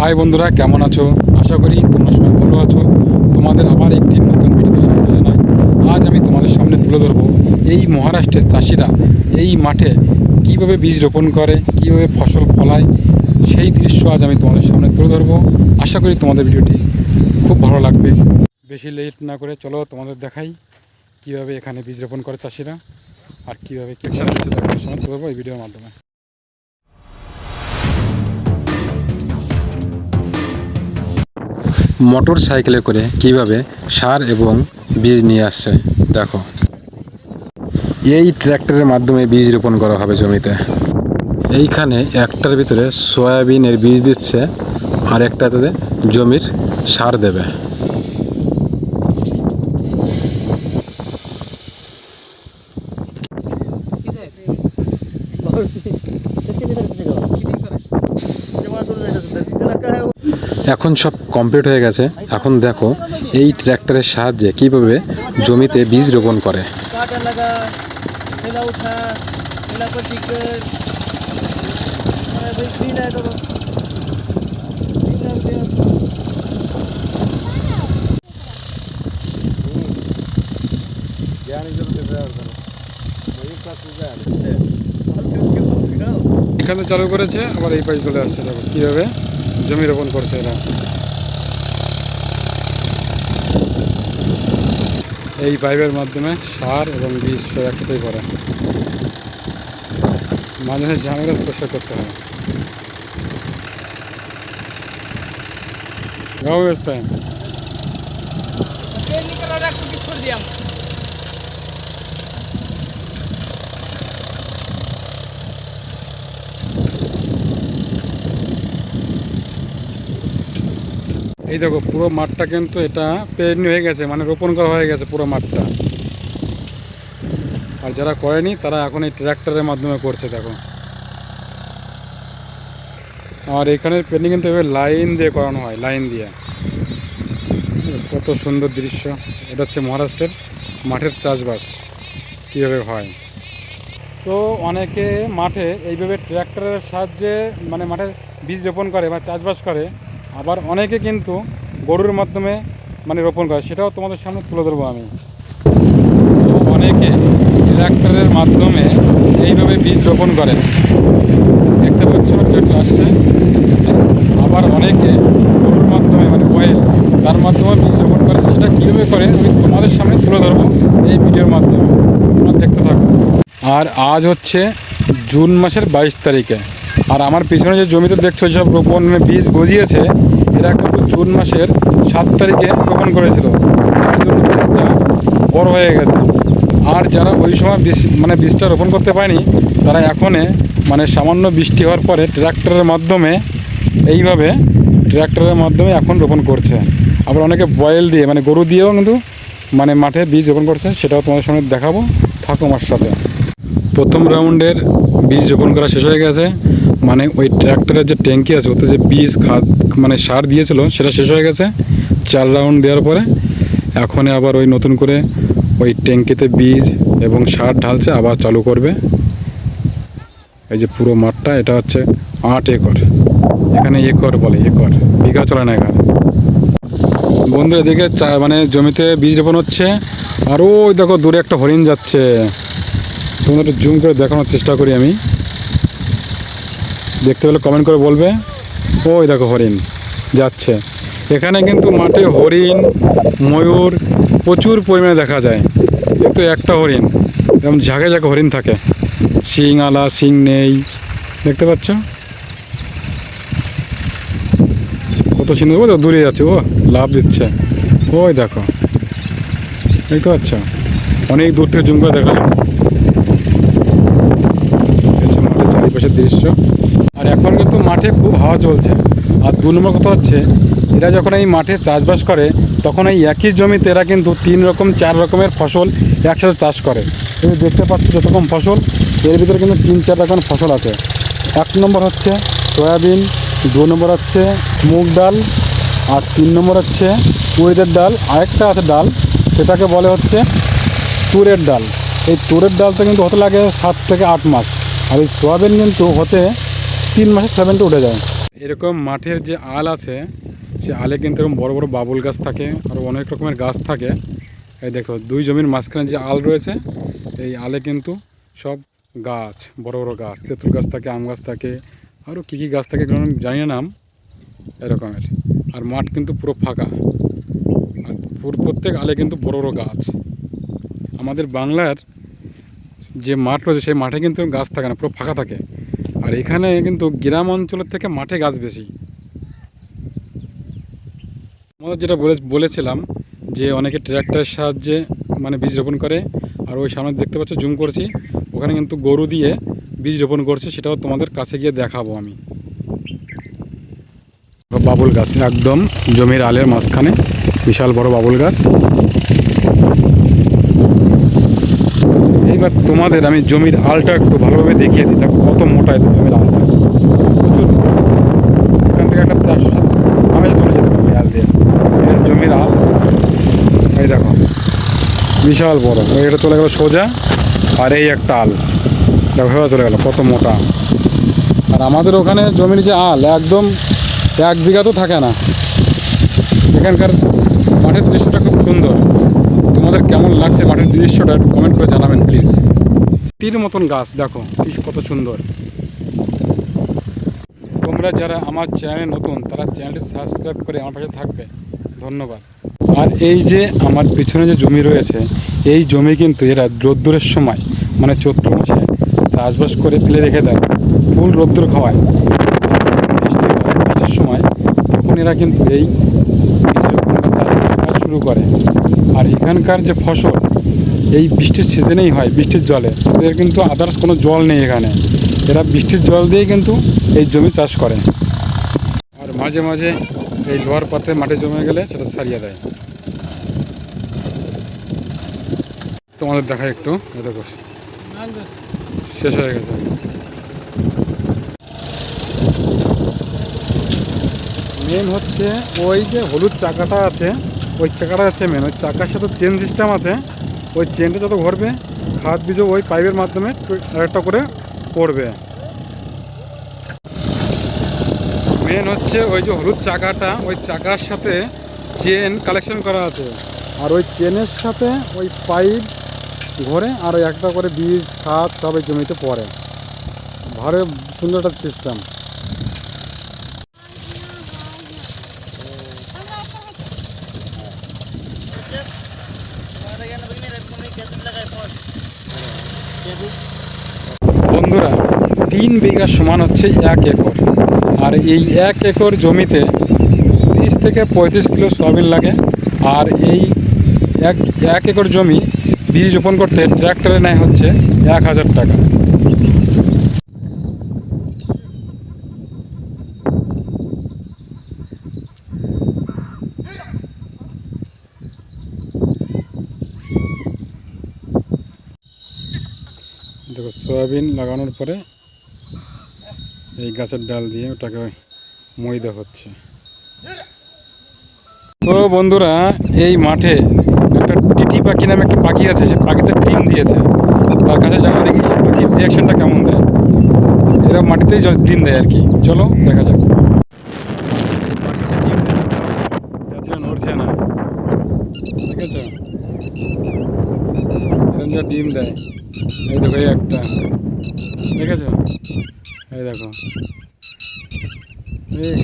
High বন্ধুরা কেমন আছো? আশা করি তোমরা সবাই ভালো আছো। তোমাদের আবার একটি নতুন ভিডিওতে স্বাগত জানাই। আজ আমি তোমাদের সামনে তুলে ধরবো এই মহারাষ্ট্রের চাষিরা এই মাঠে কীভাবে বীজ রোপণ করে কীভাবে ফসল ফলায় সেই দৃশ্য আজ আমি তোমাদের সামনে তুলে ধরবো। আশা করি তোমাদের ভিডিওটি খুব ভালো লাগবে। বেশি লেট না করে চলো তোমাদের দেখাই কীভাবে এখানে বীজ রোপণ করে চাষিরা আর কীভাবে কী হচ্ছে সময় তুলে ধরবো এই ভিডিওর মাধ্যমে। মোটর সাইকেলে করে কীভাবে সার এবং বীজ নিয়ে আসছে দেখো। এই ট্র্যাক্টরের মাধ্যমে বীজ রোপণ করা হবে জমিতে। এইখানে একটার ভিতরে সয়াবিনের বীজ দিচ্ছে, আর একটাতে জমির সার দেবে। এখন সব কমপ্লিট হয়ে গেছে। এখন দেখো এই ট্র্যাক্টরের সাহায্যে কীভাবে জমিতে বীজ রোপণ করে। এখানে চালু করেছে আবার এই পাশে চলে আসছে কীভাবে। জমি রোপণ করছে এরা। এই পাইপের মাধ্যমে সার এবং বীজ সব একসাথেই করে মাঝে ঝামেলা পরিষ্কার করতে হয়। গাঁও ব্যবস্থা এই দেখো, পুরো মাঠটা কিন্তু এটা পেরনি হয়ে গেছে মানে রোপণ করা হয়ে গেছে পুরো মাঠটা। আর যারা করেনি, তারা এখন এই ট্র্যাক্টরের মাধ্যমে করছে, দেখো। আর এখানের পেন্টিং কিন্তু এভাবে লাইন দিয়ে করানো হয়, লাইন দিয়ে। কত সুন্দর দৃশ্য। এটা হচ্ছে মহারাষ্ট্রের মাঠের চাষবাস, কীভাবে হয়। তো অনেকে মাঠে এইভাবে ট্র্যাক্টরের সাহায্যে মানে মাঠে বীজ রোপণ করে বা চাষবাস করে। আবার অনেকে কিন্তু গরুর মাধ্যমে মানে রোপণ করে, সেটাও তোমাদের সামনে তুলে ধরবো আমি। তো অনেকে ট্র্যাক্টরের মাধ্যমে এইভাবে বীজ রোপণ করে। দেখতে পাচ্ছ ট্র্যাক্টর আসছে, আবার অনেকে গরুর মাধ্যমে মানে ওয়েল তার মাধ্যমে বীজ রোপণ করে। সেটা কীভাবে করে, আমি তোমাদের সামনে তুলে ধরবো এই ভিডিওর মাধ্যমে। তোমরা দেখতে থাকো। আর আজ হচ্ছে জুন মাসের বাইশ তারিখে। আর আমার পিছনে যে জমিতে দেখছ সব রোপণ মানে বীজ গজিয়েছে, এরা কিন্তু জুন মাসের সাত তারিখে রোপণ করেছিল। বীজটা বড় হয়ে গেছে। আর যারা ওই সময় বীজ মানে বীজটা রোপণ করতে পারেনি, তারা এখনে মানে সামান্য বৃষ্টি হওয়ার পরে ট্র্যাক্টরের মাধ্যমে, এইভাবে ট্র্যাক্টরের মাধ্যমে এখন রোপণ করছে। আবার অনেকে বয়েল দিয়ে মানে গরু দিয়েও কিন্তু মানে মাঠে বীজ রোপণ করছে, সেটাও তোমাদের সামনে দেখাবো। থাকো আমার সাথে। প্রথম রাউন্ডের বীজ রোপণ করা শেষ হয়ে গেছে। মানে ওই ট্র্যাক্টরের যে ট্যাঙ্কি আছে, ওতে যে বীজ খাদ মানে সার দিয়েছিল, সেটা শেষ হয়ে গেছে। চার রাউন্ড দেওয়ার পরে এখন আবার ওই নতুন করে ওই ট্যাঙ্কিতে বীজ এবং সার ঢালছে, আবার চালু করবে। এই যে পুরো মাঠটা, এটা হচ্ছে আট একর। এখানে একর বলে, একর। বিঘা চলে না এখানে। বন্ধু এদিকে চা- মানে জমিতে বীজ রোপণ হচ্ছে, আর ওই দেখো, দূরে একটা হরিণ যাচ্ছে। তোমাদের জুম করে দেখানোর চেষ্টা করি আমি। দেখতে পেলে কমেন্ট করে বলবে। ওই দেখো হরিণ যাচ্ছে। এখানে কিন্তু মাঠে হরিণ, ময়ূর প্রচুর পরিমাণে দেখা যায়। কিন্তু একটা হরিণ, এরকম ঝাঁকে ঝাঁকে হরিণ থাকে। শিং, আলা, শিং নেই, দেখতে পাচ্ছ? কত সুন্দর ও দূরে যাচ্ছে ও লাভ দিচ্ছে। ওই দেখো, দেখতে পাচ্ছ? অনেক দূর থেকে জুম করে দেখালাম। চারিপাশের দৃশ্য। আর এখন কিন্তু মাঠে খুব হাওয়া চলছে। আর দু নম্বর কথা হচ্ছে, এরা যখন এই মাঠে চাষবাস করে, তখন এই একই জমিতে এরা কিন্তু তিন রকম, চার রকমের ফসল একসাথে চাষ করে। তুমি দেখতে পাচ্ছ যত রকম ফসল, এর ভিতরে কিন্তু তিন, চার রকম ফসল আছে। এক নম্বর হচ্ছে সয়াবিন, দু নম্বর হচ্ছে মুগ ডাল, আর তিন নম্বর হচ্ছে উড়িদের ডাল আরেকটা আছে ডাল, সেটাকে বলে হচ্ছে তুরের ডাল। এই তুরের ডালটা কিন্তু হতে লাগে সাত থেকে আট মাস। আর এই সোয়াবিন কিন্তু হতে তিন মাসে সেভেনটা উঠে যায়। এরকম মাঠের যে আল আছে, সে আলে কিন্তু এরকম বড় বড় বাবুল গাছ থাকে, আর অনেক রকমের গাছ থাকে। এই দেখো, দুই জমির মাঝখানে যে আল রয়েছে, এই আলে কিন্তু সব গাছ, বড় বড় গাছ, তেঁতুল গাছ থাকে, আম গাছ থাকে আরও কী কী গাছ থাকে এগুলো আমি জানি না নাম, এরকমের। আর মাঠ কিন্তু পুরো ফাঁকা। আর প্রত্যেক আলে কিন্তু বড় বড় গাছ। আমাদের বাংলার যে মাঠ রয়েছে, সেই মাঠে কিন্তু গাছ থাকে না, পুরো ফাঁকা থাকে। আর এখানে কিন্তু গ্রাম অঞ্চলের থেকে মাঠে গাছ বেশি। আমাদের যেটা বলে বলেছিলাম যে অনেকে ট্র্যাক্টরের সাহায্যে মানে বীজ রোপণ করে, আর ওই সামনে দেখতে পাচ্ছ জুম করছি। ওখানে কিন্তু গরু দিয়ে বীজ রোপণ করছে, সেটাও তোমাদের কাছে গিয়ে দেখাবো আমি। বাবুল গাছ, একদম জমির আলের মাঝখানে বিশাল বড় বাবুল গাছ। এইবার তোমাদের আমি জমির আলটা একটু ভালোভাবে দেখিয়ে দিই। দেখো কত মোটা এদের জমির আলটা প্রচুর। এখান থেকে একটা চারশো আমি চলে যেতে পারবে আল দিয়ে। জমির আল এই দেখো। বিশাল বড়। এটা চলে গেল সোজা। আর এই একটা আল। দেখো হয়ে চলে গেল কত মোটা। আর আমাদের ওখানে জমির যে আল, একদম এক বিঘা তো থাকে না। এখানকার মাঠের দৃশ্যটা খুব সুন্দর। তোমাদের কেমন লাগছে মাঠের দৃশ্যটা একটু কমেন্ট করে জানাবেন প্লিজ তীর মতন গাছ, দেখো কত সুন্দর। তোমরা যারা আমার চ্যানেলে নতুন, তারা চ্যানেলটি সাবস্ক্রাইব করে আমার পাশে থাকবে। ধন্যবাদ। আর এই যে আমার পিছনে যে জমি রয়েছে, এই জমি কিন্তু এরা রোদ্দুরের সময় মানে চৈত্র মাসে চাষবাস করে ফেলে রেখে দেয়, ফুল রোদ্দুর খাওয়ায়। বৃষ্টি হয়, বৃষ্টির সময় তখন এরা কিন্তু এই শুরু করে। আর এখানকার যে ফসল এই বৃষ্টির সিজনেই হয়, বৃষ্টির জলে। এদের কিন্তু আদার্স কোনো জল নেই এখানে। এরা বৃষ্টির জল দিয়েই কিন্তু এই জমি চাষ করে। আর মাঝে মাঝে এই লোহার পাতে মাঠে জমে গেলে সেটা সারিয়ে দেয়। তোমাদের দেখায় একটু দেখো। শেষ হয়ে গেছে। মেন হচ্ছে ওই যে হলুদ চাকাটা আছে, ওই চাকাটা আছে মেন ওই চাকার সাথে চেন সিস্টেম আছে। ওই চেনটা যত ঘুরবে খাদ বীজও ওই পাইপের মাধ্যমে একটা করে পড়বে। মেন হচ্ছে ওই যে হলুদ চাকাটা, ওই চাকার সাথে চেন কালেকশন করা আছে। আর ওই চেনের সাথে ওই পাইপ ঘোরে আর একটা করে বীজ, খাদ সব জমিতে পড়ে। ভালো সুন্দর একটা সিস্টেম তিন বিঘা সমান হচ্ছে এক একর। আর এই এক একর জমিতে তিরিশ থেকে পঁয়ত্রিশ কিলো সয়াবিন লাগে। আর এই এক এক একর জমি বীজ রোপণ করতে ট্র্যাক্টরে নেয় হচ্ছে এক হাজার টাকা। দেখো, সয়াবিন লাগানোর পরে এই গাছের ডাল দিয়ে ওটাকে ময়দা হচ্ছে। তো বন্ধুরা, এই মাঠে একটা টিটি পাখি নামে একটা পাখি আছে, সে পাখিতে ডিম দিয়েছে। তার কাছে যাব, দেখি পাখির রিয়াকশনটা কেমন দেয়। এরা মাটিতেই ডিম দেয় আর কি। চলো, দেখা যাক। নড়ছে না। ঠিক আছে ডিম দেয়। এই দেখো একটা। দেখেছ? এই দেখো। এই।